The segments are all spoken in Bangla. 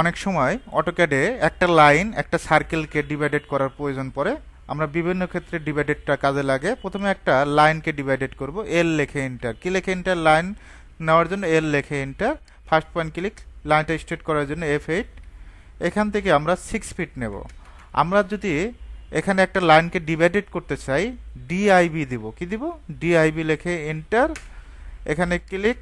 অনেক সময় অটোক্যাডে একটা লাইন, একটা সার্কেলকে ডিভাইডেড করার প্রয়োজন পড়ে। আমরা বিভিন্ন ক্ষেত্রে ডিভাইডেডটা কাজে লাগে। প্রথমে একটা লাইনকে ডিভাইডেড করব। এল লেখে এন্টার কি লেখে এন্টার লাইন নেওয়ার জন্য এল লেখে এন্টার ফার্স্ট পয়েন্ট ক্লিক লাইনটা স্ট্রেট করার জন্য এফ এইট এখান থেকে আমরা সিক্স ফিট নেব। আমরা যদি এখানে একটা লাইনকে ডিভাইডেড করতে চাই ডিআইবি দিব। কি দিব? ডিআইবি লেখে এন্টার এখানে ক্লিক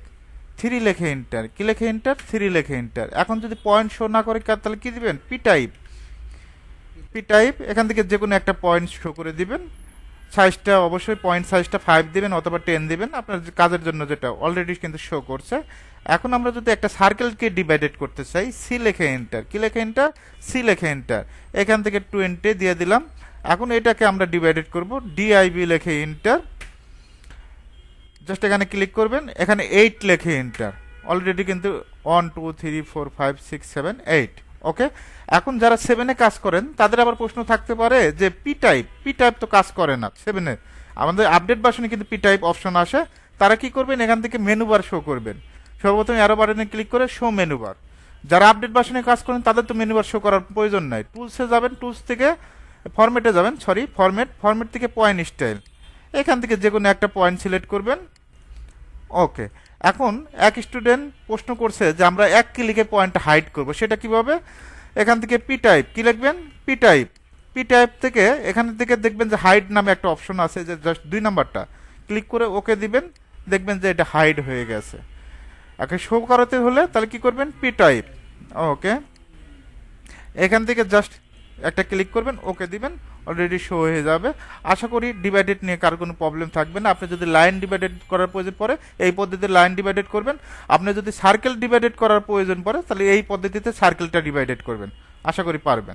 থ্রি লেখে এন্টার কি লেখে এন্টার থ্রি লেখে এন্টার এখন যদি পয়েন্ট শো না করে তাহলে কি দিবেন? পি টাইপ পি টাইপ এখান থেকে যে কোনো একটা পয়েন্ট শো করে দিবেন। সাইজটা অবশ্যই পয়েন্ট সাইজটা ফাইভ দিবেন অথবা টেন দিবেন। আপনার কাজের জন্য যেটা অলরেডি কিন্তু শো করছে। এখন আমরা যদি একটা সার্কেলকে ডিভাইডেড করতে চাই সি লেখে এন্টার কি লেখে এন্টার সি লেখে এন্টার এখান থেকে টোয়েন্টি দিয়ে দিলাম। এখন এটাকে আমরা ডিভাইডেড করব। ডিআইবি লেখে এন্টার জাস্ট এখানে ক্লিক করবেন। এখানে এইট লেখে এন্টার অলরেডি কিন্তু one two three four five six seven eight okay এখন যারা সেভেনে কাজ করেন, তাদের আবার প্রশ্ন থাকতে পারে যে পি টাইপ পি টাইপ তো কাজ করে না সেভেনে আমাদের আপডেট ভার্সনে কিন্তু পি টাইপ অপশন আসে। তারা কি করবেন? এখান থেকে মেনু বার শো করবেন। সর্বপ্রথম অ্যারো বাটনে ক্লিক করে শো মেনু বার যারা আপডেট ভার্সনে কাজ করেন, তাদের তো মেনু বার শো করার প্রয়োজন নাই। টুলসে যাবেন টুলস থেকে ফরম্যাটে যাবেন সরি ফরম্যাট ফরম্যাট থেকে পয়েন্ট স্টাইল এখান থেকে যে কোনো একটা পয়েন্ট সিলেক্ট করবেন। ওকে এখন এক স্টুডেন্ট প্রশ্ন করছে যে আমরা এক ক্লিকে পয়েন্ট হাইড করব। সেটা কীভাবে? এখান থেকে পি টাইপ কি লিখবেন? পি টাইপ পি টাইপ থেকে এখান থেকে দেখবেন যে হাইড নামে একটা অপশন আছে যে জাস্ট দুই নাম্বারটা ক্লিক করে ওকে দিবেন, দেখবেন যে এটা হাইড হয়ে গেছে। একে শো করাতে হলে তাহলে কি করবেন? পি টাইপ ওকে এখান থেকে জাস্ট একটা ক্লিক করবেন ওকে দিবেন অলরেডি শো হয়ে যাবে। আশা করি ডিভাইডেড নিয়ে কারও কোনো প্রবলেম থাকবে না। আপনি যদি লাইন ডিভাইডেড করার প্রয়োজন পড়ে, এই পদ্ধতিতে লাইন ডিভাইডেড করবেন। আপনি যদি সার্কেল ডিভাইডেড করার প্রয়োজন পড়ে, তাহলে এই পদ্ধতিতে সার্কেলটা ডিভাইডেড করবেন। আশা করি পারবেন।